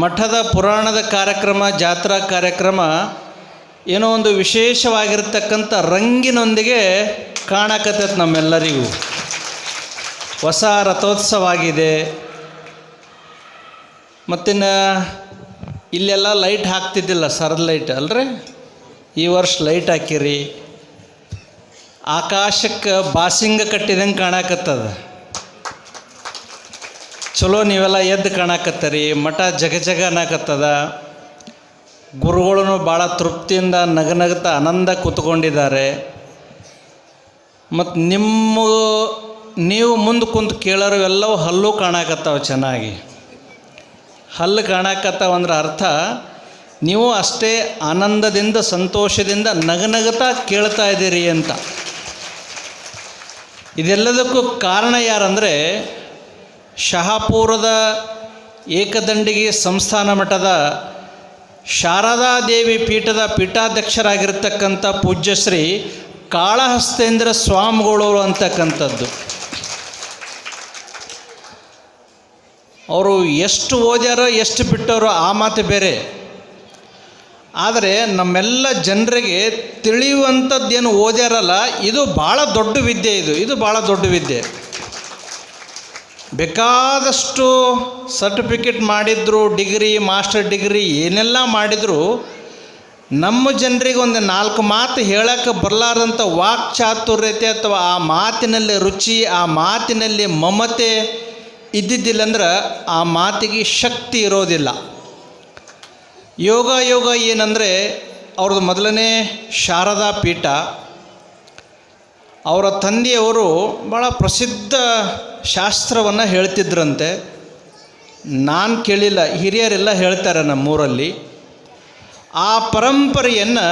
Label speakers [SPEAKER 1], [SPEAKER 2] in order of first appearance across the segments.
[SPEAKER 1] ಮಠದ ಪುರಾಣದ ಕಾರ್ಯಕ್ರಮ, ಜಾತ್ರಾ ಕಾರ್ಯಕ್ರಮ ಏನೋ ಒಂದು ವಿಶೇಷವಾಗಿರ್ತಕ್ಕಂಥ ರಂಗಿನೊಂದಿಗೆ ಕಾಣಕತ್ತೈತೆ ನಮ್ಮೆಲ್ಲರಿಗೂ. ಹೊಸ ರಥೋತ್ಸವ ಆಗಿದೆ ಮತ್ತಿನ್ನ ಇಲ್ಲೆಲ್ಲ ಲೈಟ್ ಹಾಕ್ತಿದ್ದಿಲ್ಲ, ಸರದ ಲೈಟ್ ಅಲ್ರಿ? ಈ ವರ್ಷ ಲೈಟ್ ಹಾಕಿರಿ. ಆಕಾಶಕ್ಕೆ ಬಾಸಿಂಗ ಕಟ್ಟಿದಂಗೆ ಕಾಣಕತ್ತದ. ಚಲೋ ನೀವೆಲ್ಲ ಎದ್ದು ಕಾಣಕತ್ತರಿ, ಮಠ ಜಗ ಜಗ ಅನ್ನಕತ್ತದ. ಗುರುಗಳು ಭಾಳ ತೃಪ್ತಿಯಿಂದ ನಗನಗತ ಆನಂದ ಕೂತ್ಕೊಂಡಿದ್ದಾರೆ. ಮತ್ತು ನಿಮ್ಮ, ನೀವು ಮುಂದೆ ಕುಂತು ಕೇಳೋರು ಎಲ್ಲವೂ ಹಲ್ಲು ಕಾಣಕತ್ತಾವ ಚೆನ್ನಾಗಿ. ಹಲ್ಲು ಕಾಣಕತ್ತಾವ ಅಂದ್ರೆ ಅರ್ಥ, ನೀವು ಅಷ್ಟೇ ಆನಂದದಿಂದ, ಸಂತೋಷದಿಂದ ನಗನಗತ ಕೇಳ್ತಾ ಇದ್ದೀರಿ ಅಂತ. ಇದೆಲ್ಲದಕ್ಕೂ ಕಾರಣ ಯಾರಂದರೆ ಶಹಾಪುರದ ಏಕದಂಡಿಗೆ ಸಂಸ್ಥಾನ ಮಠದ ಶಾರದಾದೇವಿ ಪೀಠದ ಪೀಠಾಧ್ಯಕ್ಷರಾಗಿರ್ತಕ್ಕಂಥ ಪೂಜ್ಯಶ್ರೀ ಕಾಳಹಸ್ತೇಂದ್ರ ಸ್ವಾಮಿಗಳು ಅಂತಕ್ಕಂಥದ್ದು. ಅವರು ಎಷ್ಟು ಓದ್ಯಾರೋ, ಎಷ್ಟು ಬಿಟ್ಟರೋ ಆ ಮಾತು ಬೇರೆ. ಆದರೆ ನಮ್ಮೆಲ್ಲ ಜನರಿಗೆ ತಿಳಿಯುವಂಥದ್ದೇನು ಓದ್ಯಾರಲ್ಲ, ಇದು ಭಾಳ ದೊಡ್ಡ ವಿದ್ಯೆ ಇದು. ಇದು ಭಾಳ ದೊಡ್ಡ ವಿದ್ಯೆ. ಬೇಕಾದಷ್ಟು ಸರ್ಟಿಫಿಕೇಟ್ ಮಾಡಿದ್ರು ಡಿಗ್ರಿ ಮಾಸ್ಟರ್ ಡಿಗ್ರಿ ಏನೆಲ್ಲ ಮಾಡಿದ್ರು, ನಮ್ಮ ಜನರಿಗೆ ಒಂದು ನಾಲ್ಕು ಮಾತು ಹೇಳಕ್ಕೆ ಬರಲಾರ್ದಂಥ ವಾಕ್ಚಾತುರ್ಯತೆ ಅಥವಾ ಆ ಮಾತಿನಲ್ಲಿ ರುಚಿ, ಆ ಮಾತಿನಲ್ಲಿ ಮಮತೆ ಇದ್ದಿದ್ದಿಲ್ಲ ಅಂದ್ರೆ ಆ ಮಾತಿಗೆ ಶಕ್ತಿ ಇರೋದಿಲ್ಲ. ಯೋಗ ಯೋಗ ಏನಂದರೆ ಅವ್ರದ್ದು ಮೊದಲನೇ ಶಾರದಾ ಪೀಠ. ಅವರ ತಂದೆಯವರು ಭಾಳ ಪ್ರಸಿದ್ಧ ಶಾಸ್ತ್ರವನ್ನು ಹೇಳ್ತಿದ್ರಂತೆ. ನಾನು ಕೇಳಿಲ್ಲ, ಹಿರಿಯರೆಲ್ಲ ಹೇಳ್ತಾರೆ ನಮ್ಮೂರಲ್ಲಿ. ಆ ಪರಂಪರೆಯನ್ನು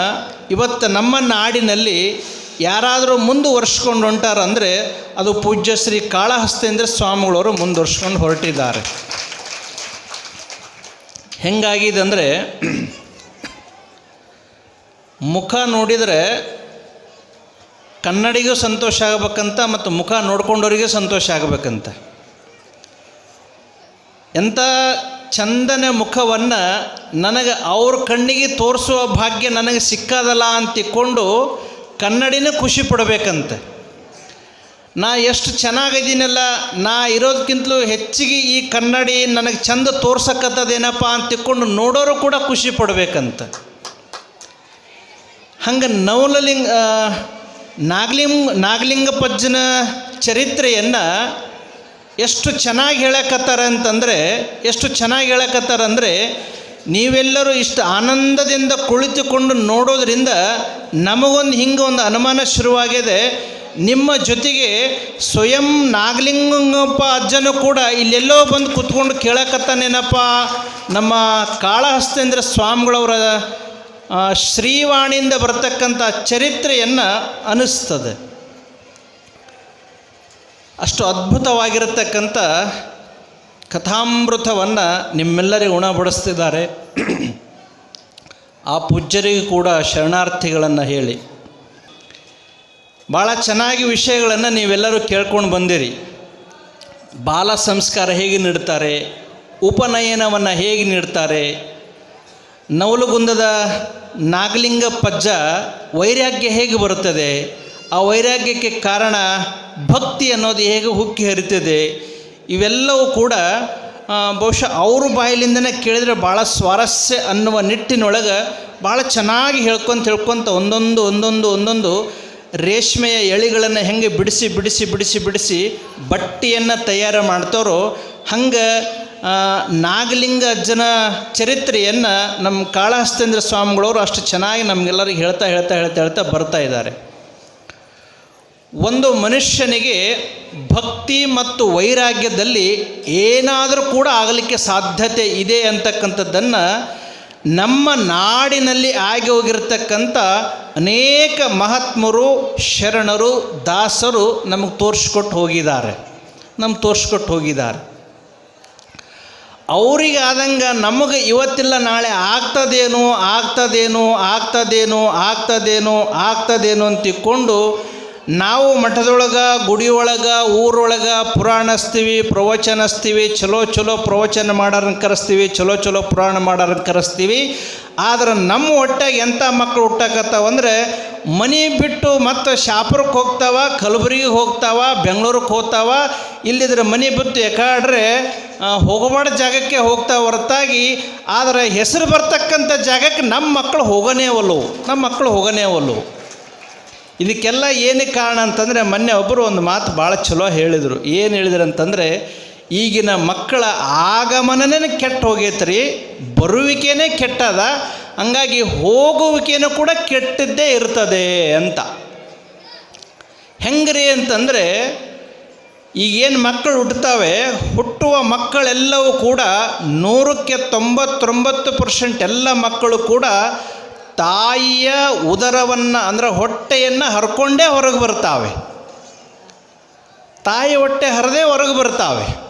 [SPEAKER 1] ಇವತ್ತು ನಮ್ಮ ನಾಡಿನಲ್ಲಿ ಯಾರಾದರೂ ಮುಂದುವರ್ಸ್ಕೊಂಡು ಹೊಂಟಾರಂದರೆ ಅದು ಪೂಜ್ಯ ಶ್ರೀ ಕಾಳಹಸ್ತೇಂದ್ರ ಸ್ವಾಮಿಗಳವರು ಮುಂದುವರ್ಸ್ಕೊಂಡು ಹೊರಟಿದ್ದಾರೆ. ಹೆಂಗಾಗಿದೆ ಅಂದರೆ, ಮುಖ ನೋಡಿದರೆ ಕನ್ನಡಿಗೂ ಸಂತೋಷ ಆಗಬೇಕಂತ ಮತ್ತು ಮುಖ ನೋಡ್ಕೊಂಡವರಿಗೆ ಸಂತೋಷ ಆಗಬೇಕಂತ. ಎಂಥ ಚಂದನ ಮುಖವನ್ನು ನನಗೆ ಅವ್ರ ಕಣ್ಣಿಗೆ ತೋರಿಸುವ ಭಾಗ್ಯ ನನಗೆ ಸಿಕ್ಕದಲ್ಲ ಅಂತಿಕೊಂಡು ಕನ್ನಡಿನೇ ಖುಷಿ ಪಡಬೇಕಂತೆ. ನಾ ಎಷ್ಟು ಚೆನ್ನಾಗಿದ್ದೀನಲ್ಲ, ನಾ ಇರೋದಕ್ಕಿಂತಲೂ ಹೆಚ್ಚಿಗೆ ಈ ಕನ್ನಡಿ ನನಗೆ ಚಂದ ತೋರ್ಸಕ್ಕತ್ತದೇನಪ್ಪ ಅಂತ ತಿಳ್ಕೊಂಡು ನೋಡೋರು ಕೂಡ ಖುಷಿ ಪಡಬೇಕಂತ. ಹಂಗೆ ನವಲಲಿಂಗ ನಾಗಲಿಂಗ ನಾಗಲಿಂಗ ಪಜ್ಜನ ಚರಿತ್ರೆಯನ್ನು ಎಷ್ಟು ಚೆನ್ನಾಗಿ ಹೇಳಕತ್ತಾರ ಅಂತಂದರೆ, ಎಷ್ಟು ಚೆನ್ನಾಗಿ ಹೇಳಕತ್ತಾರ ಅಂದರೆ, ನೀವೆಲ್ಲರೂ ಇಷ್ಟು ಆನಂದದಿಂದ ಕುಳಿತುಕೊಂಡು ನೋಡೋದ್ರಿಂದ ನಮಗೊಂದು ಹಿಂಗೆ ಒಂದು ಅನುಮಾನ ಶುರುವಾಗಿದೆ. ನಿಮ್ಮ ಜೊತೆಗೆ ಸ್ವಯಂ ನಾಗಲಿಂಗಪ್ಪ ಅಜ್ಜನು ಕೂಡ ಇಲ್ಲೆಲ್ಲೋ ಬಂದು ಕೂತ್ಕೊಂಡು ಕೇಳಕತ್ತಾನೇನಪ್ಪ? ನಮ್ಮ ಕಾಳಹಸ್ತೇಂದ್ರ ಸ್ವಾಮಿಗಳವರ ಶ್ರೀವಾಣಿಯಿಂದ ಬರ್ತಕ್ಕಂಥ ಚರಿತ್ರೆಯನ್ನು ಅನಿಸ್ತದೆ. ಅಷ್ಟು ಅದ್ಭುತವಾಗಿರತಕ್ಕಂಥ ಕಥಾಮೃತವನ್ನು ನಿಮ್ಮೆಲ್ಲರಿಗೂ ಉಣಬಡಿಸ್ತಿದ್ದಾರೆ. ಆ ಪೂಜ್ಯರಿಗೂ ಕೂಡ ಶರಣಾರ್ಥಿಗಳನ್ನು ಹೇಳಿ. ಭಾಳ ಚೆನ್ನಾಗಿ ವಿಷಯಗಳನ್ನು ನೀವೆಲ್ಲರೂ ಕೇಳ್ಕೊಂಡು ಬಂದಿರಿ. ಬಾಲ ಸಂಸ್ಕಾರ ಹೇಗೆ ನೀಡ್ತಾರೆ, ಉಪನಯನವನ್ನು ಹೇಗೆ ನೀಡ್ತಾರೆ ನವಲಗುಂದದ ನಾಗಲಿಂಗ ಪಜ್ಜ ವೈರಾಗ್ಯ ಹೇಗೆ ಬರುತ್ತದೆ? ಆ ವೈರಾಗ್ಯಕ್ಕೆ ಕಾರಣ ಭಕ್ತಿ ಅನ್ನೋದು ಹೇಗೆ ಹುಕ್ಕಿ ಹರಿತದೆ? ಇವೆಲ್ಲವೂ ಕೂಡ ಬಹುಶಃ ಅವ್ರ ಬಾಯಿಲಿಂದನೇ ಕೇಳಿದರೆ ಭಾಳ ಸ್ವಾರಸ್ಯ ಅನ್ನುವ ನಿಟ್ಟಿನೊಳಗೆ ಭಾಳ ಚೆನ್ನಾಗಿ ಹೇಳ್ಕೊಂತ ಹೇಳ್ಕೊಂತ ಒಂದೊಂದು ಒಂದೊಂದು ಒಂದೊಂದು ರೇಷ್ಮೆಯ ಎಳಿಗಳನ್ನು ಹೆಂಗೆ ಬಿಡಿಸಿ ಬಿಡಿಸಿ ಬಿಡಿಸಿ ಬಿಡಿಸಿ ಬಟ್ಟೆಯನ್ನು ತಯಾರು ಮಾಡ್ತಾರೋ, ಹಂಗೆ ನಾಗಲಿಂಗ ಅಜ್ಜನ ಚರಿತ್ರೆಯನ್ನು ನಮ್ಮ ಕಾಳಹಸ್ತೇಂದ್ರ ಸ್ವಾಮಿಗಳವರು ಅಷ್ಟು ಚೆನ್ನಾಗಿ ನಮಗೆಲ್ಲರಿಗೆ ಹೇಳ್ತಾ ಹೇಳ್ತಾ ಹೇಳ್ತಾ ಹೇಳ್ತಾ ಬರ್ತಾ ಇದ್ದಾರೆ. ಒಂದು ಮನುಷ್ಯನಿಗೆ ಭಕ್ತಿ ಮತ್ತು ವೈರಾಗ್ಯದಲ್ಲಿ ಏನಾದರೂ ಕೂಡ ಆಗಲಿಕ್ಕೆ ಸಾಧ್ಯತೆ ಇದೆ ಅಂತಕ್ಕಂಥದ್ದನ್ನು ನಮ್ಮ ನಾಡಿನಲ್ಲಿ ಆಗಿ ಹೋಗಿರ್ತಕ್ಕಂಥ ಅನೇಕ ಮಹಾತ್ಮರು, ಶರಣರು, ದಾಸರು ನಮಗೆ ತೋರಿಸ್ಕೊಟ್ಟು ಹೋಗಿದ್ದಾರೆ. ನಮ್ಗೆ ತೋರಿಸ್ಕೊಟ್ಟು ಹೋಗಿದ್ದಾರೆ. ಅವ್ರಿಗೆ ಆದಂಗೆ ನಮಗೆ ಇವತ್ತಿಲ್ಲ, ನಾಳೆ ಆಗ್ತದೇನು ಆಗ್ತದೇನು ಆಗ್ತದೇನು ಆಗ್ತದೇನು ಆಗ್ತದೇನು ಅಂತ ತಿಕ್ಕೊಂಡು ನಾವು ಮಠದೊಳಗೆ, ಗುಡಿಯೊಳಗೆ, ಊರೊಳಗೆ ಪುರಾಣಿಸ್ತೀವಿ, ಪ್ರವಚನಿಸ್ತೀವಿ, ಚಲೋ ಚಲೋ ಪ್ರವಚನ ಮಾಡೋರನ್ನ ಕರೆಸ್ತೀವಿ, ಚಲೋ ಚಲೋ ಪುರಾಣ ಮಾಡೋರನ್ನ ಕರೆಸ್ತೀವಿ. ಆದ್ರೆ ನಮ್ಮ ಹೊಟ್ಟೆಗೆ ಎಂಥ ಮಕ್ಕಳು ಹುಟ್ಟಕತ್ತಾವಂದರೆ ಮನೆ ಬಿಟ್ಟು ಮತ್ತು ಶಾಪುರಕ್ಕೆ ಹೋಗ್ತಾವ, ಕಲಬುರಗಿಗೆ ಹೋಗ್ತಾವ ಬೆಂಗಳೂರಿಗೆ ಹೋಗ್ತಾವ, ಇಲ್ಲಿದ್ರೆ ಮನೆ ಬಿಟ್ಟು ಯಾಕಾಡ್ರೆ ಹೋಗಬಾರ್ದ ಜಾಗಕ್ಕೆ ಹೋಗ್ತಾ ಹೊರತಾಗಿ, ಆದರೆ ಹೆಸರು ಬರ್ತಕ್ಕಂಥ ಜಾಗಕ್ಕೆ ನಮ್ಮ ಮಕ್ಕಳು ಹೋಗನೇ ಒಲ್ಲು. ನಮ್ಮ ಮಕ್ಕಳು ಹೋಗನೇ ಒಲ್ಲು. ಇದಕ್ಕೆಲ್ಲ ಏನಕ್ಕೆ ಕಾರಣ ಅಂತಂದರೆ, ಮೊನ್ನೆ ಒಬ್ಬರು ಒಂದು ಮಾತು ಭಾಳ ಚಲೋ ಹೇಳಿದರು. ಏನು ಹೇಳಿದ್ರು ಅಂತಂದರೆ, ಈಗಿನ ಮಕ್ಕಳ ಆಗಮನನೇ ಕೆಟ್ಟ ಹೋಗೈತ್ರಿ, ಬರುವಿಕೆನೇ ಕೆಟ್ಟದ, ಹಂಗಾಗಿ ಹೋಗುವಿಕೆನೂ ಕೂಡ ಕೆಟ್ಟದ್ದೇ ಇರ್ತದೆ ಅಂತ. ಹೆಂಗ್ರಿ ಅಂತಂದರೆ ಈಗೇನು ಮಕ್ಕಳು ಹುಟ್ಟುತ್ತವೆ ಹುಟ್ಟುವ ಮಕ್ಕಳೆಲ್ಲವೂ ಕೂಡ ನೂರಕ್ಕೆ ತೊಂಬತ್ತೊಂಬತ್ತು ಪರ್ಸೆಂಟ್ ಎಲ್ಲ ಮಕ್ಕಳು ಕೂಡ ತಾಯಿಯ ಉದರವನ್ನು, ಅಂದರೆ ಹೊಟ್ಟೆಯನ್ನು ಹರ್ಕೊಂಡೇ ಹೊರಗೆ ಬರ್ತಾವೆ. ತಾಯಿ ಹೊಟ್ಟೆ ಹರಿದೇ ಹೊರಗೆ ಬರ್ತಾವೆ.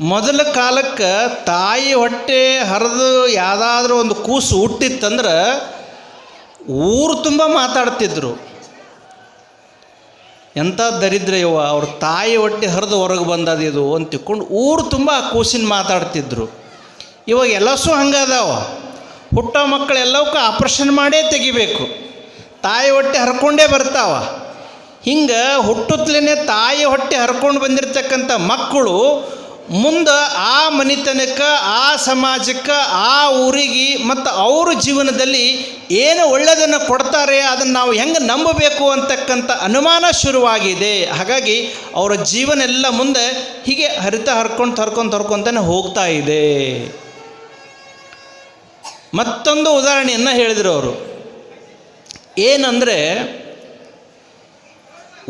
[SPEAKER 1] ಮೊದಲ ಕಾಲಕ್ಕೆ ತಾಯಿ ಹೊಟ್ಟೆ ಹರಿದು ಯಾವುದಾದ್ರೂ ಒಂದು ಕೂಸು ಹುಟ್ಟಿತ್ತಂದ್ರೆ ಊರು ತುಂಬ ಮಾತಾಡ್ತಿದ್ರು. ಎಂಥ ದರಿದ್ರ ಅವ್ರ ತಾಯಿ ಹೊಟ್ಟೆ ಹರಿದು ಹೊರಗೆ ಬಂದದ ಇದು ಅಂತ ತಿಳ್ಕೊಂಡು ಊರು ತುಂಬ ಕೂಸಿನ ಮಾತಾಡ್ತಿದ್ರು. ಇವಾಗ ಎಲ್ಲಸೂ ಹಂಗದಾವ. ಹುಟ್ಟ ಮಕ್ಕಳೆಲ್ಲವಕ್ಕೂ ಆಪ್ರೇಷನ್ ಮಾಡೇ ತೆಗಿಬೇಕು. ತಾಯಿ ಹೊಟ್ಟೆ ಹರ್ಕೊಂಡೇ ಬರ್ತಾವ. ಹಿಂಗೆ ಹುಟ್ಟುತ್ತಲೇ ತಾಯಿ ಹೊಟ್ಟೆ ಹರ್ಕೊಂಡು ಬಂದಿರತಕ್ಕಂಥ ಮಕ್ಕಳು ಮುಂದೆ ಆ ಮನಿತನಕ್ಕೆ ಆ ಸಮಾಜಕ್ಕೆ, ಆ ಊರಿಗೆ ಮತ್ತು ಅವ್ರ ಜೀವನದಲ್ಲಿ ಏನು ಒಳ್ಳೆಯದನ್ನು ಕೊಡ್ತಾರೆ ಅದನ್ನು ನಾವು ಹೆಂಗೆ ನಂಬಬೇಕು ಅಂತಕ್ಕಂಥ ಅನುಮಾನ ಶುರುವಾಗಿದೆ. ಹಾಗಾಗಿ ಅವರ ಜೀವನ ಎಲ್ಲ ಮುಂದೆ ಹೀಗೆ ಹರಿತ ಹರ್ಕೊಂಡು ಹರ್ಕೊಂಡು ಹರ್ಕೊಂತಾನೆ ಹೋಗ್ತಾ ಇದೆ. ಮತ್ತೊಂದು ಉದಾಹರಣೆಯನ್ನು ಹೇಳಿದರು ಅವರು. ಏನಂದರೆ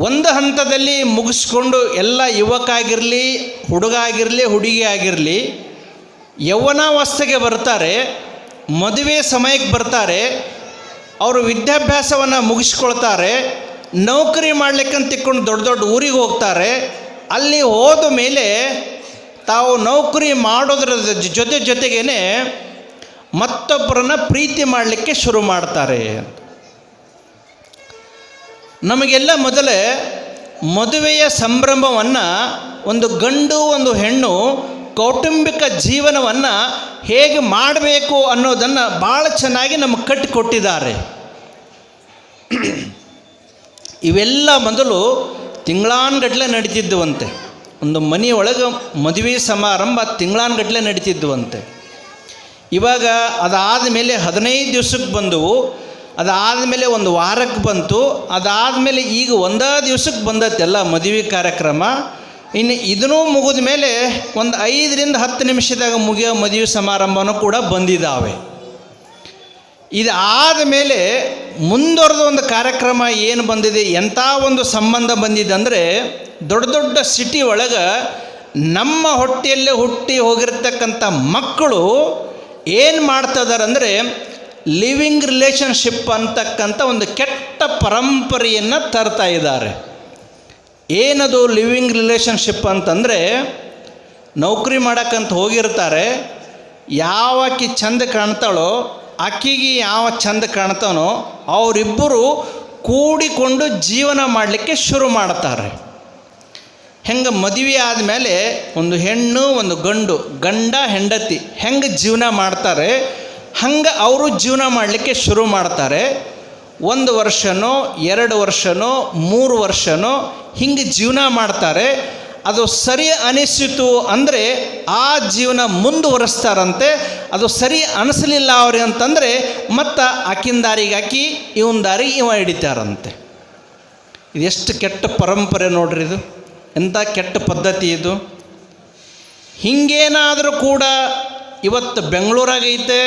[SPEAKER 1] ಒಂದು ಹಂತದಲ್ಲಿ ಮುಗಿಸ್ಕೊಂಡು ಎಲ್ಲ ಯುವಕ ಆಗಿರಲಿ, ಹುಡುಗ ಆಗಿರಲಿ, ಹುಡುಗಿ ಆಗಿರಲಿ, ಯೌವನಾವಸ್ಥೆಗೆ ಬರ್ತಾರೆ, ಮದುವೆ ಸಮಯಕ್ಕೆ ಬರ್ತಾರೆ, ಅವರು ವಿದ್ಯಾಭ್ಯಾಸವನ್ನು ಮುಗಿಸ್ಕೊಳ್ತಾರೆ, ನೌಕರಿ ಮಾಡ್ಲಿಕ್ಕಂತ ತಿಕ್ಕೊಂಡು ದೊಡ್ಡ ದೊಡ್ಡ ಊರಿಗೆ ಹೋಗ್ತಾರೆ, ಅಲ್ಲಿ ಹೋದ ಮೇಲೆ ತಾವು ನೌಕರಿ ಮಾಡೋದ್ರ ಜೊತೆ ಜೊತೆಗೇ ಮತ್ತೊಬ್ಬರನ್ನ ಪ್ರೀತಿ ಮಾಡಲಿಕ್ಕೆ ಶುರು ಮಾಡ್ತಾರೆ ನಮಗೆಲ್ಲ ಮೊದಲೇ ಮದುವೆಯ ಸಂಭ್ರಮವನ್ನು ಒಂದು ಗಂಡು, ಒಂದು ಹೆಣ್ಣು ಕೌಟುಂಬಿಕ ಜೀವನವನ್ನು ಹೇಗೆ ಮಾಡಬೇಕು ಅನ್ನೋದನ್ನು ಭಾಳ ಚೆನ್ನಾಗಿ ನಮಗೆ ಕಟ್ಟಿಕೊಟ್ಟಿದ್ದಾರೆ. ಇವೆಲ್ಲ ಮೊದಲು ತಿಂಗಳಾನ್ಗಟ್ಲೆ ನಡೀತಿದ್ದುವಂತೆ. ಒಂದು ಮನೆಯೊಳಗೆ ಮದುವೆ ಸಮಾರಂಭ ತಿಂಗಳಾನ್ಗಟ್ಲೆ ನಡೀತಿದ್ದುವಂತೆ. ಇವಾಗ ಅದಾದ ಮೇಲೆ ಹದಿನೈದು ದಿವ್ಸಕ್ಕೆ ಬಂದವು ಅದಾದಮೇಲೆ ಒಂದು ವಾರಕ್ಕೆ ಬಂತು. ಅದಾದಮೇಲೆ ಈಗ ಒಂದೇ ದಿವ್ಸಕ್ಕೆ ಬಂದತ್ತೆಲ್ಲ ಮದುವೆ ಕಾರ್ಯಕ್ರಮ. ಇನ್ನು ಇದನ್ನೂ ಮುಗಿದ ಮೇಲೆ ಒಂದು ಐದರಿಂದ ಹತ್ತು ನಿಮಿಷದಾಗ ಮುಗಿಯೋ ಮದುವೆ ಸಮಾರಂಭನೂ ಕೂಡ ಬಂದಿದ್ದಾವೆ ಇದಾದ ಮೇಲೆ ಮುಂದುವರೆದ ಒಂದು ಕಾರ್ಯಕ್ರಮ ಏನು ಬಂದಿದೆ ಎಂಥ ಒಂದು ಸಂಬಂಧ ಬಂದಿದೆ ಅಂದರೆ ದೊಡ್ಡ ದೊಡ್ಡ ಸಿಟಿ ಒಳಗೆ ನಮ್ಮ ಹೊಟ್ಟೆಯಲ್ಲೇ ಹುಟ್ಟಿ ಹೋಗಿರ್ತಕ್ಕಂಥ ಮಕ್ಕಳು ಏನು ಮಾಡ್ತಿದ್ದಾರೆ ಅಂದರೆ ಲಿವಿಂಗ್ ರಿಲೇಷನ್ಶಿಪ್ ಅಂತಕ್ಕಂಥ ಒಂದು ಕೆಟ್ಟ ಪರಂಪರೆಯನ್ನು ತರ್ತಾ ಇದ್ದಾರೆ. ಏನದು ಲಿವಿಂಗ್ ರಿಲೇಷನ್ಶಿಪ್ ಅಂತಂದರೆ, ನೌಕರಿ ಮಾಡೋಕ್ಕಂತ ಹೋಗಿರ್ತಾರೆ ಯಾವಕ್ಕಿ ಚಂದ ಕಾಣ್ತಾಳೋ, ಆಕಿಗೆ ಯಾವ ಚಂದ ಕಾಣ್ತಾನೋ, ಅವರಿಬ್ಬರು ಕೂಡಿಕೊಂಡು ಜೀವನ ಮಾಡಲಿಕ್ಕೆ ಶುರು ಮಾಡ್ತಾರೆ. ಹೆಂಗೆ ಮದುವೆ ಆದಮೇಲೆ ಒಂದು ಹೆಣ್ಣು, ಒಂದು ಗಂಡು, ಗಂಡ, ಹೆಂಡತಿ ಹೆಂಗೆ ಜೀವನ ಮಾಡ್ತಾರೆ ಹಂಗೆ ಅವರು ಜೀವನ ಮಾಡಲಿಕ್ಕೆ ಶುರು ಮಾಡ್ತಾರೆ. ಒಂದು ವರ್ಷನೋ, ಎರಡು ವರ್ಷನೋ, ಮೂರು ವರ್ಷನೋ, ಹಿಂಗೆ ಜೀವನ ಮಾಡ್ತಾರೆ. ಅದು ಸರಿ ಅನಿಸಿತು ಅಂದರೆ ಆ ಜೀವನ ಮುಂದುವರೆಸ್ತಾರಂತೆ. ಅದು ಸರಿ ಅನಿಸಲಿಲ್ಲ ಅವ್ರಿಗೆ ಅಂತಂದರೆ ಮತ್ತು ಆಕಿನ ದಾರಿಗೆ ಹಾಕಿ, ಇವನ ದಾರಿ ಇವ ಹಿಡಿತಾರಂತೆ. ಇದೆಷ್ಟು ಕೆಟ್ಟ ಪರಂಪರೆ ನೋಡ್ರಿ ಇದು. ಎಂಥ ಕೆಟ್ಟ ಪದ್ಧತಿ ಇದು. ಹಿಂಗೇನಾದರೂ ಕೂಡ ಇವತ್ತು ಬೆಂಗಳೂರಾಗೈತೆ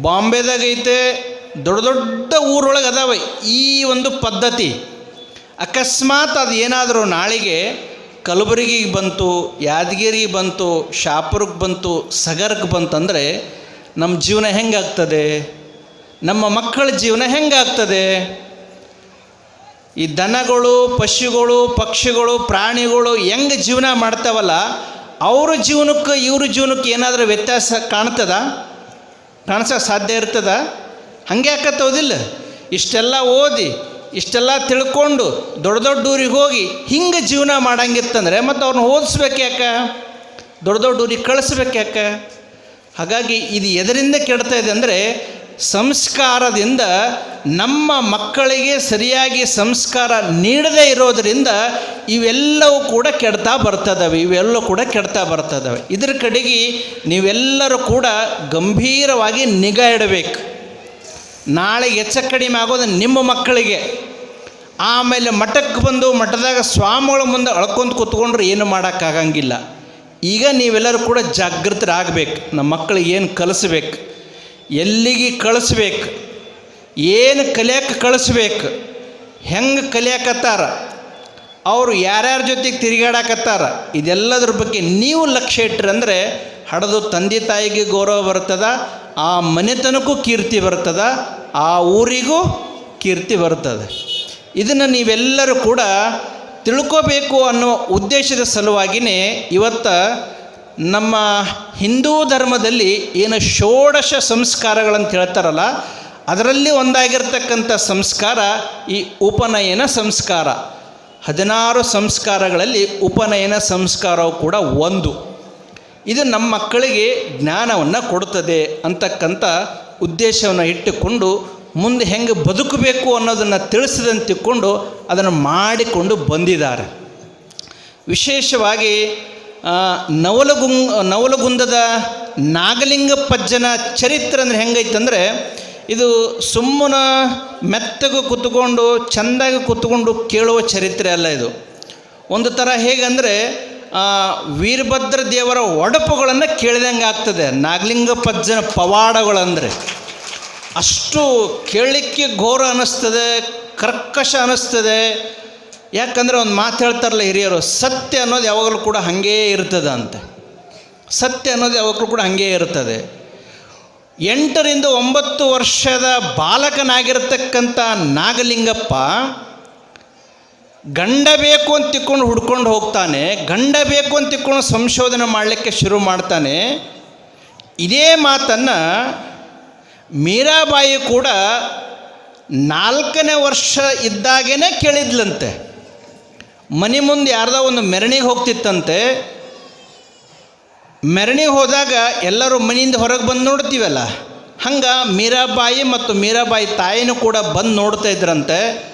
[SPEAKER 1] ಬಾಂಬೆದಾಗೈತೆ ದೊಡ್ಡ ದೊಡ್ಡ ಊರೊಳಗೆ ಅದಾವೆ ಈ ಒಂದು ಪದ್ಧತಿ. ಅಕಸ್ಮಾತ್ ಅದು ಏನಾದರೂ ನಾಳೆಗೆ ಕಲಬುರಗಿಗೆ ಬಂತು, ಯಾದಗಿರಿಗೆ ಬಂತು ಶಾಪುರಕ್ಕೆ ಬಂತು, ಸಗರ್ಗೆ ಬಂತಂದರೆ ನಮ್ಮ ಜೀವನ ಹೆಂಗಾಗ್ತದೆ? ನಮ್ಮ ಮಕ್ಕಳ ಜೀವನ ಹೆಂಗಾಗ್ತದೆ? ಈ ದನಗಳು, ಪಶುಗಳು, ಪಕ್ಷಿಗಳು, ಪ್ರಾಣಿಗಳು ಹೆಂಗೆ ಜೀವನ ಮಾಡ್ತಾವಲ್ಲ, ಅವ್ರ ಜೀವನಕ್ಕೆ, ಇವ್ರ ಜೀವನಕ್ಕೆ ಏನಾದರೂ ವ್ಯತ್ಯಾಸ ಕಾಣ್ತದ? ಕಾಣಿಸೋಕೆ ಸಾಧ್ಯ ಇರ್ತದ? ಹಂಗೆ ಆಕತ್ತೋದಿಲ್ಲ ಇಷ್ಟೆಲ್ಲ ಓದಿ, ಇಷ್ಟೆಲ್ಲ ತಿಳ್ಕೊಂಡು ದೊಡ್ಡ ದೊಡ್ಡ ಊರಿಗೆ ಹೋಗಿ ಹಿಂಗೆ ಜೀವನ ಮಾಡಂಗಿತ್ತಂದರೆ ಮತ್ತು ಅವ್ರನ್ನ ಓದಿಸ್ಬೇಕು ಯಾಕೆ? ದೊಡ್ಡ ದೊಡ್ಡ ಊರಿಗೆ ಕಳಿಸ್ಬೇಕು ಯಾಕೆ? ಹಾಗಾಗಿ ಇದು ಎದರಿಂದ ಕೆಡ್ತಾ ಇದೆ ಅಂದರೆ ಸಂಸ್ಕಾರದಿಂದ ನಮ್ಮ ಮಕ್ಕಳಿಗೆ ಸರಿಯಾಗಿ ಸಂಸ್ಕಾರ ನೀಡದೇ ಇರೋದರಿಂದ ಇವೆಲ್ಲವೂ ಕೂಡ ಕೆಡ್ತಾ ಬರ್ತದವೆ, ಇವೆಲ್ಲವೂ ಕೂಡ ಕೆಡ್ತಾ ಬರ್ತದವೆ. ಇದ್ರ ಕಡೆಗೆ ನೀವೆಲ್ಲರೂ ಕೂಡ ಗಂಭೀರವಾಗಿ ನಿಗಾ ಇಡಬೇಕು. ನಾಳೆ ಹೆಚ್ಚ ಕಡಿಮೆ ಆಗೋದು ನಿಮ್ಮ ಮಕ್ಕಳಿಗೆ. ಆಮೇಲೆ ಮಠಕ್ಕೆ ಬಂದು ಮಠದಾಗ ಸ್ವಾಮಿಗಳ ಮುಂದೆ ಅಳ್ಕೊಂತ ಕೂತ್ಕೊಂಡ್ರೆ ಏನು ಮಾಡೋಕ್ಕಾಗಂಗಿಲ್ಲ. ಈಗ ನೀವೆಲ್ಲರೂ ಕೂಡ ಜಾಗೃತರಾಗಬೇಕು. ನಮ್ಮ ಮಕ್ಕಳಿಗೆ ಏನು ಕಲಿಸ್ಬೇಕು? ಎಲ್ಲಿಗೆ ಕಳಿಸ್ಬೇಕು? ಏನು ಕಲಿಯಕ್ಕೆ ಕಳಿಸ್ಬೇಕು? ಹೆಂಗೆ ಕಲಿಯಕತ್ತಾರ? ಅವರು ಯಾರ್ಯಾರ ಜೊತೆಗೆ ತಿರುಗಾಡಕತ್ತಾರ? ಇದೆಲ್ಲದ್ರ ಬಗ್ಗೆ ನೀವು ಲಕ್ಷ್ಯ ಇಟ್ಟರಂದರೆ ಹಡದು ತಂದೆ ತಾಯಿಗೆ ಗೌರವ ಬರ್ತದ, ಆ ಮನೆತನಕ್ಕೂ ಕೀರ್ತಿ ಬರ್ತದ, ಆ ಊರಿಗೂ ಕೀರ್ತಿ ಬರ್ತದೆ. ಇದನ್ನು ನೀವೆಲ್ಲರೂ ಕೂಡ ತಿಳ್ಕೋಬೇಕು ಅನ್ನೋ ಉದ್ದೇಶದ ಸಲುವಾಗಿಯೇ ಇವತ್ತು ನಮ್ಮ ಹಿಂದೂ ಧರ್ಮದಲ್ಲಿ ಏನು ಷೋಡಶ ಸಂಸ್ಕಾರಗಳಂತ ಹೇಳ್ತಾರಲ್ಲ, ಅದರಲ್ಲಿ ಒಂದಾಗಿರ್ತಕ್ಕಂಥ ಸಂಸ್ಕಾರ ಈ ಉಪನಯನ ಸಂಸ್ಕಾರ. ಹದಿನಾರು ಸಂಸ್ಕಾರಗಳಲ್ಲಿ ಉಪನಯನ ಸಂಸ್ಕಾರವು ಕೂಡ ಒಂದು. ಇದು ನಮ್ಮ ಮಕ್ಕಳಿಗೆ ಜ್ಞಾನವನ್ನು ಕೊಡುತ್ತದೆ ಅಂತಕ್ಕಂಥ ಉದ್ದೇಶವನ್ನು ಇಟ್ಟುಕೊಂಡು ಮುಂದೆ ಹೆಂಗೆ ಬದುಕಬೇಕು ಅನ್ನೋದನ್ನು ತಿಳಿಸಿದಂತೆ ತಿಳ್ಕೊಂಡು ಅದನ್ನು ಮಾಡಿಕೊಂಡು ಬಂದಿದ್ದಾರೆ. ವಿಶೇಷವಾಗಿ ಆ, ನವಲಗುಂಗ್ ನವಲಗುಂದದ ನಾಗಲಿಂಗ ಪಜ್ಜನ ಚರಿತ್ರೆ ಅಂದರೆ ಹೆಂಗೈತಂದರೆ ಇದು ಸುಮ್ಮನ ಮೆತ್ತಗೆ ಕೂತ್ಕೊಂಡು ಚೆಂದಾಗಿ ಕೂತ್ಕೊಂಡು ಕೇಳುವ ಚರಿತ್ರೆ ಅಲ್ಲ ಇದು. ಒಂದು ಥರ ಹೇಗಂದರೆ ವೀರಭದ್ರ ದೇವರ ಒಡಪುಗಳನ್ನು ಕೇಳಿದಂಗೆ ಆಗ್ತದೆ. ನಾಗಲಿಂಗ ಪಜ್ಜನ ಪವಾಡಗಳಂದರೆ. ಅಷ್ಟು ಕೇಳಲಿಕ್ಕೆ ಘೋರ ಅನ್ನಿಸ್ತದೆ ಕರ್ಕಶ ಅನ್ನಿಸ್ತದೆ ಯಾಕಂದರೆ ಒಂದು ಮಾತು ಹೇಳ್ತಾರಲ್ಲ ಹಿರಿಯರು, ಸತ್ಯ ಅನ್ನೋದು ಯಾವಾಗಲೂ ಕೂಡ ಹಾಗೇ ಇರ್ತದೆ ಅಂತ ಸತ್ಯ ಅನ್ನೋದು ಯಾವಾಗಲೂ ಕೂಡ ಹಾಗೇ ಇರ್ತದೆ. ಎಂಟರಿಂದ ಒಂಬತ್ತು ವರ್ಷದ ಬಾಲಕನಾಗಿರ್ತಕ್ಕಂಥ ನಾಗಲಿಂಗಪ್ಪ ಗಂಡ ಬೇಕು ಅಂತ ತಿಕ್ಕೊಂಡು ಹುಡ್ಕೊಂಡು ಹೋಗ್ತಾನೆ, ಗಂಡ ಬೇಕು ಅಂತ ತಿಕ್ಕೊಂಡು ಸಂಶೋಧನೆ ಮಾಡಲಿಕ್ಕೆ ಶುರು ಮಾಡ್ತಾನೆ. ಇದೇ ಮಾತನ್ನು ಮೀರಾಬಾಯಿ ಕೂಡ ನಾಲ್ಕನೇ ವರ್ಷ ಇದ್ದಾಗೇ ಕೇಳಿದ್ಲಂತೆ. ಮನೆ ಮುಂದೆ ಯಾರ್ದೋ ಒಂದು ಮೆರಣಿಗೆ ಹೋಗ್ತಿತ್ತಂತೆ. ಮೆರಣಿಗೆ ಹೋದಾಗ ಎಲ್ಲರೂ ಮನೆಯಿಂದ ಹೊರಗೆ ಬಂದು ನೋಡ್ತೀವಲ್ಲ. ಹಂಗೆ ಮೀರಾಬಾಯಿ ಮತ್ತು ಮೀರಾಬಾಯಿ ತಾಯಿನೂ ಕೂಡ ಬಂದು ನೋಡ್ತಾ ಇದ್ರಂತೆ.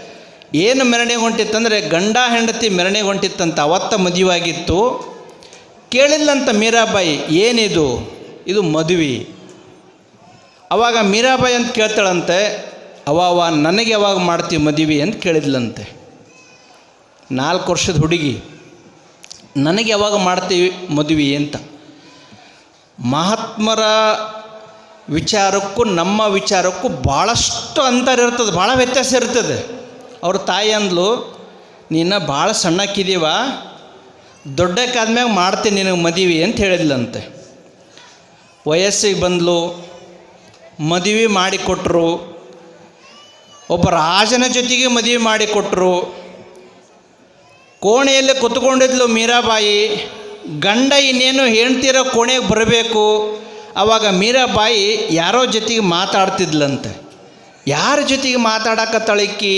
[SPEAKER 1] ಏನು ಮೆರಣಿಗೆ ಹೊಂಟಿತ್ತಂದರೆ ಗಂಡ ಹೆಂಡತಿ ಮೆರಣಿಗೆ ಹೊಂಟಿತ್ತಂತ. ಅವತ್ತ ಮದುವೆಯಾಗಿತ್ತು. ಕೇಳಿಲ್ಲಂತ ಮೀರಾಬಾಯಿ, ಏನಿದು? ಇದು ಮದುವೆ. ಅವಾಗ ಮೀರಾಬಾಯಿ ಅಂತ ಕೇಳ್ತಾಳಂತೆ. ಅವ ನನಗೆ ಯಾವಾಗ ಮಾಡ್ತೀವಿ ಮದುವೆ? ಅಂತ ಕೇಳಿದ್ಲಂತೆ. ನಾಲ್ಕು ವರ್ಷದ ಹುಡುಗಿ, ನನಗೆ ಯಾವಾಗ ಮಾಡ್ತೀವಿ ಮದುವೆ ಅಂತ? ಮಹಾತ್ಮರ ವಿಚಾರಕ್ಕೂ ನಮ್ಮ ವಿಚಾರಕ್ಕೂ ಭಾಳಷ್ಟು ಅಂತರ ಇರ್ತದೆ ಭಾಳ ವ್ಯತ್ಯಾಸ ಇರ್ತದೆ. ಅವ್ರ ತಾಯಿ ಅಂದ್ಲು, ನೀನು ಭಾಳ ಸಣ್ಣಕ್ಕಿದ್ದೀವ ದೊಡ್ಡಕ್ಕಾದ್ಮ್ಯಾಗ ಮಾಡ್ತೀನಿ ನಿನಗೆ ಮದುವೆ ಅಂತ ಹೇಳಿದ್ಲಂತೆ. ವಯಸ್ಸಿಗೆ ಬಂದ್ಲು, ಮದುವೆ ಮಾಡಿಕೊಟ್ರು, ಒಬ್ಬ ರಾಜನ ಜೊತೆಗೆ ಮದುವೆ ಮಾಡಿಕೊಟ್ರು ಕೋಣೆಯಲ್ಲಿ ಕುತ್ಕೊಂಡಿದ್ಲು ಮೀರಾಬಾಯಿ. ಗಂಡ ಇನ್ನೇನು ಹೆಣ್ತಿರೋ ಕೋಣೆಗೆ ಬರಬೇಕು. ಆವಾಗ ಮೀರಾಬಾಯಿ ಯಾರೋ ಜೊತೆಗೆ ಮಾತಾಡ್ತಿದ್ಲಂತೆ. ಯಾರ ಜೊತೆಗೆ ಮಾತಾಡಕತ್ತಳಿಕ್ಕಿ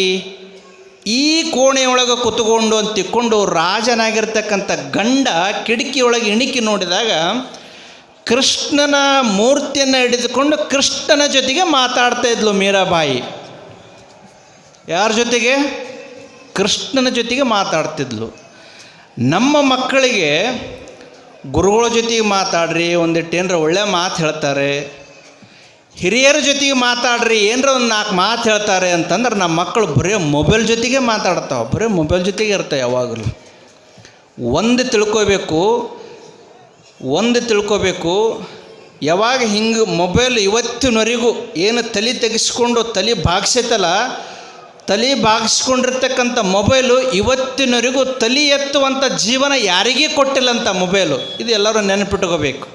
[SPEAKER 1] ಈ ಕೋಣೆಯೊಳಗೆ ಕುತ್ಕೊಂಡು ಅಂತ ತಿಕ್ಕೊಂಡು ರಾಜನಾಗಿರ್ತಕ್ಕಂಥ ಗಂಡ ಕಿಟಕಿಯೊಳಗೆ ಇಣಿಕಿ ನೋಡಿದಾಗ ಕೃಷ್ಣನ ಮೂರ್ತಿಯನ್ನು ಹಿಡಿದುಕೊಂಡು ಕೃಷ್ಣನ ಜೊತೆಗೆ ಮಾತಾಡ್ತಾ ಇದ್ಲು ಮೀರಾಬಾಯಿ. ಯಾರ ಜೊತೆಗೆ? ಕೃಷ್ಣನ ಜೊತೆಗೆ ಮಾತಾಡ್ತಿದ್ಲು. ನಮ್ಮ ಮಕ್ಕಳಿಗೆ ಗುರುಗಳ ಜೊತೆಗೆ ಮಾತಾಡ್ರಿ ಒಂದಿಟ್ಟು ಏನರ ಒಳ್ಳೆ ಮಾತು ಹೇಳ್ತಾರೆ. ಹಿರಿಯರ ಜೊತೆಗೆ ಮಾತಾಡ್ರಿ, ಏನರ ಒಂದು ನಾಲ್ಕು ಮಾತು ಹೇಳ್ತಾರೆ ಅಂತಂದ್ರೆ ನಮ್ಮ ಮಕ್ಕಳು ಬರೀ ಮೊಬೈಲ್ ಜೊತೆಗೆ ಮಾತಾಡ್ತಾವೆ, ಬರೀ ಮೊಬೈಲ್ ಜೊತೆಗೆ ಇರ್ತಾವೆ ಯಾವಾಗಲೂ. ಒಂದು ತಿಳ್ಕೋಬೇಕು ಒಂದು ತಿಳ್ಕೋಬೇಕು, ಯಾವಾಗ ಹಿಂಗೆ ಮೊಬೈಲ್ ಇವತ್ತಿನವರೆಗೂ ಏನು ತಲೆ ತೆಗೆಸ್ಕೊಂಡು ತಲೆ ಬಾಗ್ಸೈತಲ್ಲ ತಲೆ ಬಾಗಿಸ್ಕೊಂಡಿರ್ತಕ್ಕಂಥ ಮೊಬೈಲು ಇವತ್ತಿನವರೆಗೂ ತಲೆ ಎತ್ತುವಂಥ ಜೀವನ ಯಾರಿಗೇ ಕೊಟ್ಟಿಲ್ಲಂಥ ಮೊಬೈಲು. ಇದು ಎಲ್ಲರೂ ನೆನಪಿಟ್ಕೋಬೇಕು.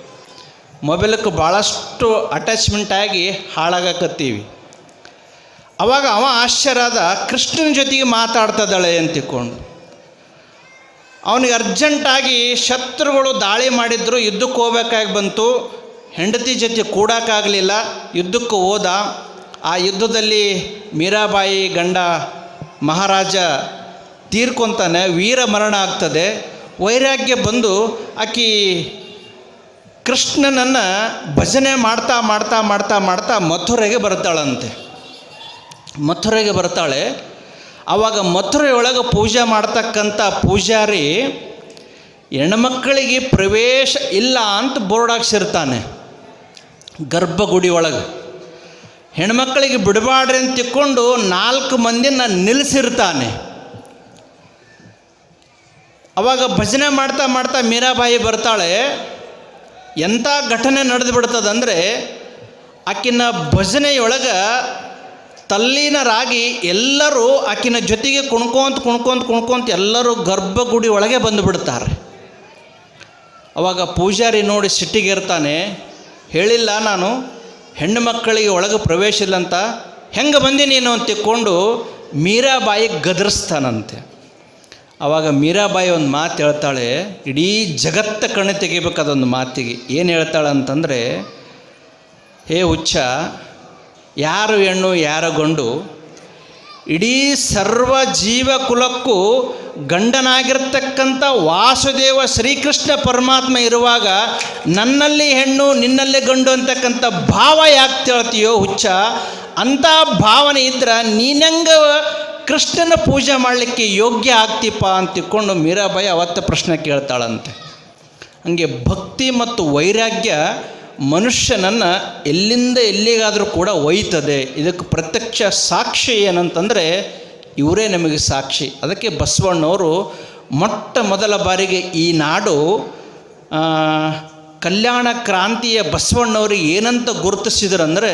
[SPEAKER 1] ಮೊಬೈಲಕ್ಕೆ ಭಾಳಷ್ಟು ಅಟ್ಯಾಚ್ಮೆಂಟ್ ಆಗಿ ಹಾಳಾಗಕತ್ತೀವಿ. ಅವಾಗ ಅವ ಆಶ್ಚರ್ಯ ಆದ ಕೃಷ್ಣನ ಜೊತೆಗೆ ಮಾತಾಡ್ತದಾಳೆ ಅಂತಿಕೊಂಡು. ಅವನಿಗೆ ಅರ್ಜೆಂಟಾಗಿ ಶತ್ರುಗಳು ದಾಳಿ ಮಾಡಿದ್ರು, ಯುದ್ಧಕ್ಕೆ ಹೋಗ್ಬೇಕಾಗಿ ಬಂತು. ಹೆಂಡತಿ ಜೊತೆ ಕೂಡಕ್ಕಾಗಲಿಲ್ಲ, ಯುದ್ಧಕ್ಕೆ ಹೋದ. ಆ ಯುದ್ಧದಲ್ಲಿ ಮೀರಾಬಾಯಿ ಗಂಡ ಮಹಾರಾಜ ತೀರ್ಕೊತಾನೆ, ವೀರ ಮರಣ ಆಗ್ತದೆ. ವೈರಾಗ್ಯ ಬಂದು ಆಕಿ ಕೃಷ್ಣನನ್ನು ಭಜನೆ ಮಾಡ್ತಾ ಮಾಡ್ತಾ ಮಾಡ್ತಾ ಮಾಡ್ತಾ ಮಥುರೆಗೆ ಬರ್ತಾಳಂತೆ ಮಥುರೆಗೆ ಬರ್ತಾಳೆ. ಆವಾಗ ಮಥುರೆಯೊಳಗೆ ಪೂಜೆ ಮಾಡ್ತಕ್ಕಂಥ ಪೂಜಾರಿ ಹೆಣ್ಮಕ್ಕಳಿಗೆ ಪ್ರವೇಶ ಇಲ್ಲ ಅಂತ ಬೋರ್ಡ್ ಹಾಕ್ಸಿರ್ತಾನೆ ಗರ್ಭಗುಡಿ ಒಳಗೆ. ಹೆಣ್ಮಕ್ಕಳಿಗೆ ಬಿಡಬಾಡ್ರಿ ಅಂತ ತಿಕ್ಕೊಂಡು ನಾಲ್ಕು ಮಂದಿನ ನಿಲ್ಲಿಸಿರ್ತಾನೆ. ಅವಾಗ ಭಜನೆ ಮಾಡ್ತಾ ಮಾಡ್ತಾ ಮೀರಾಬಾಯಿ ಬರ್ತಾಳೆ. ಎಂಥ ಘಟನೆ ನಡೆದು ಬಿಡ್ತದಂದರೆ ಆಕಿನ ಭಜನೆಯೊಳಗೆ ತಲ್ಲೀನರಾಗಿ ಎಲ್ಲರೂ ಆಕಿನ ಜೊತೆಗೆ ಕುಣ್ಕೊಂತ ಕುಣ್ಕೊಂತ ಕುಣ್ಕೊಂತ ಎಲ್ಲರೂ ಗರ್ಭಗುಡಿ ಒಳಗೆ ಬಂದುಬಿಡ್ತಾರೆ. ಅವಾಗ ಪೂಜಾರಿ ನೋಡಿ ಸಿಟ್ಟಿಗಿರ್ತಾನೆ, ಹೇಳಿಲ್ಲ ನಾನು ಹೆಣ್ಣು ಮಕ್ಕಳಿಗೆ ಒಳಗೆ ಪ್ರವೇಶ ಇಲ್ಲ ಅಂತ ಹೆಂಗೆ ಬಂದಿ ನೀನು ಅಂತ ತಿಕ್ಕೊಂಡು ಮೀರಾಬಾಯಿ ಗದರಿಸ್ತಾನಂತೆ. ಅವಾಗ ಮೀರಾಬಾಯಿ ಒಂದು ಮಾತು ಹೇಳ್ತಾಳೆ, ಇಡೀ ಜಗತ್ತ ಕಣ್ಣು ತೆಗಿಬೇಕು ಅದೊಂದು ಮಾತಿಗೆ. ಏನು ಹೇಳ್ತಾಳೆ ಅಂತಂದರೆ, ಹೇ ಹುಚ್ಚ, ಯಾರು ಹೆಣ್ಣು, ಯಾರ ಗಂಡು, ಇಡೀ ಸರ್ವ ಜೀವ ಕುಲಕ್ಕೂ ಗಂಡನಾಗಿರ್ತಕ್ಕಂಥ ವಾಸುದೇವ ಶ್ರೀಕೃಷ್ಣ ಪರಮಾತ್ಮ ಇರುವಾಗ ನನ್ನಲ್ಲಿ ಹೆಣ್ಣು, ನಿನ್ನಲ್ಲಿ ಗಂಡು ಅಂತಕ್ಕಂಥ ಭಾವ ಯಾಕೆ ತಿಳ್ತೀಯೋ ಹುಚ್ಚ, ಅಂಥ ಭಾವನೆ ಇದ್ರೆ ನೀನಂಗ ಕೃಷ್ಣನ ಪೂಜೆ ಮಾಡಲಿಕ್ಕೆ ಯೋಗ್ಯ ಆಗ್ತಿಪ್ಪ ಅಂತ ತಿಳ್ಕೊಂಡು ಮೀರಾಬಾಯಿ ಅವತ್ತು ಪ್ರಶ್ನೆ ಕೇಳ್ತಾಳಂತೆ. ಹಂಗೆ ಭಕ್ತಿ ಮತ್ತು ವೈರಾಗ್ಯ ಮನುಷ್ಯನನ್ನು ಎಲ್ಲಿಂದ ಎಲ್ಲಿಗಾದರೂ ಕೂಡ ಒಯ್ತದೆ. ಇದಕ್ಕೆ ಪ್ರತ್ಯಕ್ಷ ಸಾಕ್ಷಿ ಏನಂತಂದರೆ ಇವರೇ ನಮಗೆ ಸಾಕ್ಷಿ. ಅದಕ್ಕೆ ಬಸವಣ್ಣವರು ಮೊಟ್ಟ ಮೊದಲ ಬಾರಿಗೆ ಈ ನಾಡು ಕಲ್ಯಾಣ ಕ್ರಾಂತಿಯ ಬಸವಣ್ಣವ್ರಿಗೆ ಏನಂತ ಗುರುತಿಸಿದ್ರಂದರೆ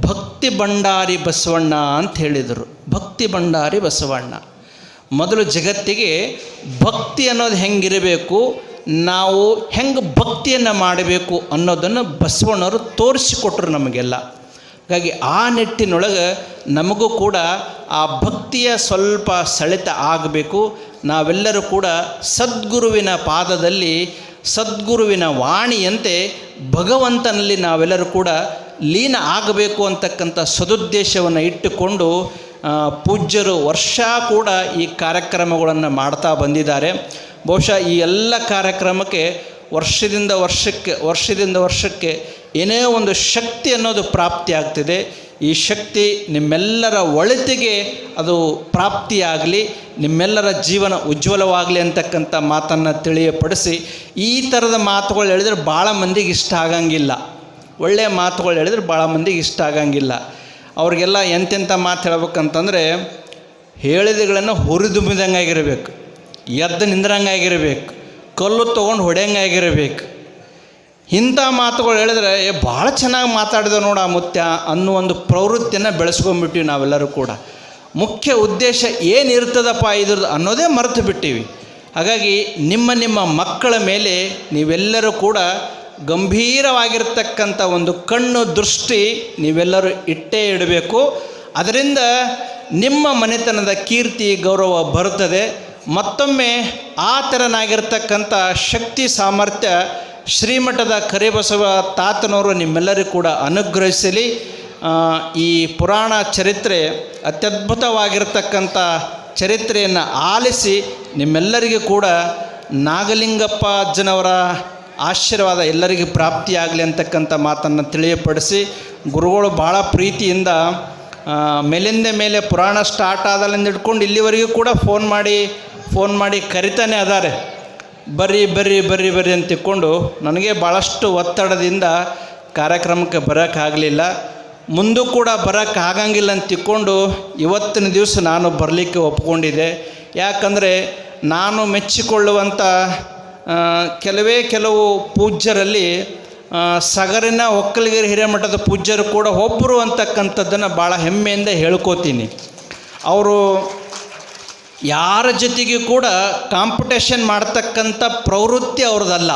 [SPEAKER 1] ಭಕ್ತಿ ಭಂಡಾರಿ ಬಸವಣ್ಣ ಅಂತ ಹೇಳಿದರು. ಭಕ್ತಿ ಭಂಡಾರಿ ಬಸವಣ್ಣ. ಮೊದಲು ಜಗತ್ತಿಗೆ ಭಕ್ತಿ ಅನ್ನೋದು ಹೆಂಗಿರಬೇಕು, ನಾವು ಹೆಂಗೆ ಭಕ್ತಿಯನ್ನು ಮಾಡಬೇಕು ಅನ್ನೋದನ್ನು ಬಸವಣ್ಣವರು ತೋರಿಸಿಕೊಟ್ರು ನಮಗೆಲ್ಲ. ಹಾಗಾಗಿ ಆ ನಿಟ್ಟಿನೊಳಗೆ ನಮಗೂ ಕೂಡ ಆ ಭಕ್ತಿಯ ಸ್ವಲ್ಪ ಸೆಳೆತ ಆಗಬೇಕು. ನಾವೆಲ್ಲರೂ ಕೂಡ ಸದ್ಗುರುವಿನ ಪಾದದಲ್ಲಿ ಸದ್ಗುರುವಿನ ವಾಣಿಯಂತೆ ಭಗವಂತನಲ್ಲಿ ನಾವೆಲ್ಲರೂ ಕೂಡ ಲೀನ ಆಗಬೇಕು ಅಂತಕ್ಕಂಥ ಸದುದ್ದೇಶವನ್ನು ಇಟ್ಟುಕೊಂಡು ಪೂಜ್ಯರು ವರ್ಷ ಕೂಡ ಈ ಕಾರ್ಯಕ್ರಮಗಳನ್ನು ಮಾಡ್ತಾ ಬಂದಿದ್ದಾರೆ. ಬಹುಶಃ ಈ ಎಲ್ಲ ಕಾರ್ಯಕ್ರಮಕ್ಕೆ ವರ್ಷದಿಂದ ವರ್ಷಕ್ಕೆ ವರ್ಷದಿಂದ ವರ್ಷಕ್ಕೆ ಏನೇ ಒಂದು ಶಕ್ತಿ ಅನ್ನೋದು ಪ್ರಾಪ್ತಿ ಆಗ್ತಿದೆ. ಈ ಶಕ್ತಿ ನಿಮ್ಮೆಲ್ಲರ ಒಳಿತಿಗೆ ಅದು ಪ್ರಾಪ್ತಿಯಾಗಲಿ, ನಿಮ್ಮೆಲ್ಲರ ಜೀವನ ಉಜ್ವಲವಾಗಲಿ ಅಂತಕ್ಕಂಥ ಮಾತನ್ನು ತಿಳಿಯಪಡಿಸಿ, ಈ ಥರದ ಮಾತುಗಳು ಹೇಳಿದ್ರೆ ಭಾಳ ಮಂದಿಗೆ ಇಷ್ಟ ಆಗಂಗಿಲ್ಲ. ಒಳ್ಳೆಯ ಮಾತುಗಳು ಹೇಳಿದ್ರೆ ಭಾಳ ಮಂದಿಗೆ ಇಷ್ಟ ಆಗಂಗಿಲ್ಲ. ಅವ್ರಿಗೆಲ್ಲ ಎಂತೆಂಥ ಮಾತು ಹೇಳ್ಬೇಕಂತಂದರೆ, ಹೇಳಿದಗಳನ್ನು ಹುರಿದುಂಬಿದಂಗಾಗಿರಬೇಕು ಎದ್ದು ನಿಂದ್ರಂಗಾಗಿರಬೇಕು, ಕಲ್ಲು ತೊಗೊಂಡು ಹೊಡೆಯಂಗಾಗಿರಬೇಕು. ಇಂಥ ಮಾತುಗಳು ಹೇಳಿದ್ರೆ, ಏ, ಭಾಳ ಚೆನ್ನಾಗಿ ಮಾತಾಡಿದೆ ನೋಡ ಮುತ್ಯ ಅನ್ನೋ ಒಂದು ಪ್ರವೃತ್ತಿಯನ್ನು ಬೆಳೆಸ್ಕೊಂಡ್ಬಿಟ್ಟಿವಿ ನಾವೆಲ್ಲರೂ ಕೂಡ. ಮುಖ್ಯ ಉದ್ದೇಶ ಏನಿರ್ತದಪ್ಪ ಇದ್ರದ್ದು ಅನ್ನೋದೇ ಮರೆತು ಬಿಟ್ಟಿವಿ. ಹಾಗಾಗಿ ನಿಮ್ಮ ನಿಮ್ಮ ಮಕ್ಕಳ ಮೇಲೆ ನೀವೆಲ್ಲರೂ ಕೂಡ ಗಂಭೀರವಾಗಿರ್ತಕ್ಕಂಥ ಒಂದು ಕಣ್ಣು ದೃಷ್ಟಿ ನೀವೆಲ್ಲರೂ ಇಟ್ಟೇ ಇಡಬೇಕು. ಅದರಿಂದ ನಿಮ್ಮ ಮನೆತನದ ಕೀರ್ತಿ, ಗೌರವ ಬರುತ್ತದೆ. ಮತ್ತೊಮ್ಮೆ ಆ ಥರನಾಗಿರ್ತಕ್ಕಂಥ ಶಕ್ತಿ, ಸಾಮರ್ಥ್ಯ ಶ್ರೀಮಠದ ಕರಿಬಸವ ತಾತನವರು ನಿಮ್ಮೆಲ್ಲರಿಗೂ ಕೂಡ ಅನುಗ್ರಹಿಸಲಿ. ಈ ಪುರಾಣ ಚರಿತ್ರೆ ಅತ್ಯದ್ಭುತವಾಗಿರ್ತಕ್ಕಂಥ ಚರಿತ್ರೆಯನ್ನು ಆಲಿಸಿ ನಿಮ್ಮೆಲ್ಲರಿಗೂ ಕೂಡ ನಾಗಲಿಂಗಪ್ಪ ಅಜ್ಜನವರ ಆಶೀರ್ವಾದ ಎಲ್ಲರಿಗೂ ಪ್ರಾಪ್ತಿಯಾಗಲಿ ಅಂತಕ್ಕಂಥ ಮಾತನ್ನು ತಿಳಿಯಪಡಿಸಿ ಗುರುಗಳು ಭಾಳ ಪ್ರೀತಿಯಿಂದ ಮೇಲಿಂದ ಮೇಲೆ ಪುರಾಣ ಸ್ಟಾರ್ಟ್ ಆದಲ್ಲಿಂದ ಹಿಡ್ಕೊಂಡು ಇಲ್ಲಿವರೆಗೂ ಕೂಡ ಫೋನ್ ಮಾಡಿ ಫೋನ್ ಮಾಡಿ ಕರಿತಾನೆ ಅದಾರೆ. ಬರ್ರಿ ಬರ್ರಿ ಬರ್ರಿ ಬರ್ರಿ ಅಂತ ತಿಕ್ಕೊಂಡು ನನಗೆ ಭಾಳಷ್ಟು ಒತ್ತಡದಿಂದ ಕಾರ್ಯಕ್ರಮಕ್ಕೆ ಬರೋಕ್ಕಾಗಲಿಲ್ಲ. ಮುಂದೂ ಕೂಡ ಬರೋಕ್ಕಾಗಂಗಿಲ್ಲ ಅಂತ ತಿಕ್ಕೊಂಡು ಇವತ್ತಿನ ದಿವಸ ನಾನು ಬರಲಿಕ್ಕೆ ಒಪ್ಕೊಂಡಿದ್ದೆ. ಯಾಕಂದರೆ ನಾನು ಮೆಚ್ಚಿಕೊಳ್ಳುವಂಥ ಕೆಲವೇ ಕೆಲವು ಪೂಜ್ಯರಲ್ಲಿ ಸಗರಿನ ಒಕ್ಕಲಿಗರ ಹಿರೇಮಠದ ಪೂಜ್ಯರು ಕೂಡ ಒಬ್ಬರು ಅಂತಕ್ಕಂಥದ್ದನ್ನು ಭಾಳ ಹೆಮ್ಮೆಯಿಂದ ಹೇಳ್ಕೋತೀನಿ. ಅವರು ಯಾರ ಜೊತೆಗೂ ಕೂಡ ಕಾಂಪಿಟೇಷನ್ ಮಾಡ್ತಕ್ಕಂಥ ಪ್ರವೃತ್ತಿ ಅವ್ರದ್ದಲ್ಲ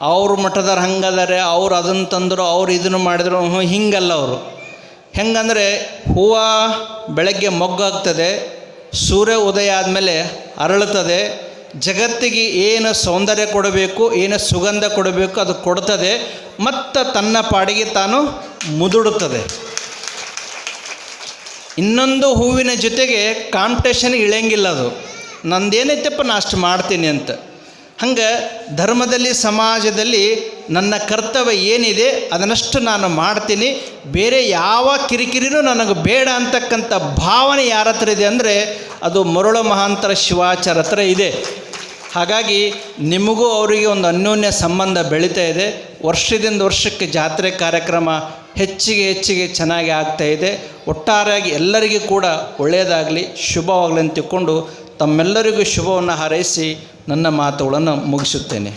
[SPEAKER 1] ಅವ್ರ ಮಠದವ್ರು ಹಂಗದಾರೆ, ಅವ್ರು ಅದನ್ನು ತಂದರು, ಅವ್ರು ಇದನ್ನು ಮಾಡಿದ್ರು ಹಿಂಗಲ್ಲ ಅವರು. ಹೆಂಗಂದರೆ ಹೂವು ಬೆಳಗ್ಗೆ ಮೊಗ್ಗಾಗ್ತದೆ ಸೂರ್ಯ ಉದಯ ಆದಮೇಲೆ ಅರಳುತ್ತದೆ, ಜಗತ್ತಿಗೆ ಏನು ಸೌಂದರ್ಯ ಕೊಡಬೇಕು, ಏನು ಸುಗಂಧ ಕೊಡಬೇಕು ಅದು ಕೊಡ್ತದೆ, ಮತ್ತು ತನ್ನ ಪಾಡಿಗೆ ತಾನು ಮುದುಡುತ್ತದೆ. ಇನ್ನೊಂದು ಹೂವಿನ ಜೊತೆಗೆ ಕಾಂಪಿಟೇಷನ್ ಇಳಿಯಂಗಿಲ್ಲ ಅದು. ನಂದೇನೈತಪ್ಪ ನಾ ಅಷ್ಟು ಮಾಡ್ತೀನಿ ಅಂತ. ಹಂಗೆ ಧರ್ಮದಲ್ಲಿ, ಸಮಾಜದಲ್ಲಿ ನನ್ನ ಕರ್ತವ್ಯ ಏನಿದೆ ಅದನ್ನಷ್ಟು ನಾನು ಮಾಡ್ತೀನಿ. ಬೇರೆ ಯಾವ ಕಿರಿಕಿರಿನೂ ನನಗೆ ಬೇಡ ಅಂತಕ್ಕಂಥ ಭಾವನೆ ಯಾರ ಹತ್ರ ಇದೆ ಅಂದರೆ ಅದು ಮರುಳ ಮಹಾಂತರ ಶಿವಾಚಾರ ಹತ್ರ ಇದೆ. ಹಾಗಾಗಿ ನಿಮಗೂ ಅವರಿಗೆ ಒಂದು ಅನ್ಯೋನ್ಯ ಸಂಬಂಧ ಬೆಳೀತಾ ಇದೆ. ವರ್ಷದಿಂದ ವರ್ಷಕ್ಕೆ ಜಾತ್ರೆ ಕಾರ್ಯಕ್ರಮ ಹೆಚ್ಚಿಗೆ ಹೆಚ್ಚಿಗೆ ಚೆನ್ನಾಗಿ ಆಗ್ತಾ ಇದೆ. ಒಟ್ಟಾರೆಯಾಗಿ ಎಲ್ಲರಿಗೂ ಕೂಡ ಒಳ್ಳೆಯದಾಗಲಿ, ಶುಭವಾಗಲಿ ಅಂತ ತಿಳ್ಕೊಂಡು ತಮ್ಮೆಲ್ಲರಿಗೂ ಶುಭವನ್ನು ಹಾರೈಸಿ ನನ್ನ ಮಾತುಗಳನ್ನು ಮುಗಿಸುತ್ತೇನೆ.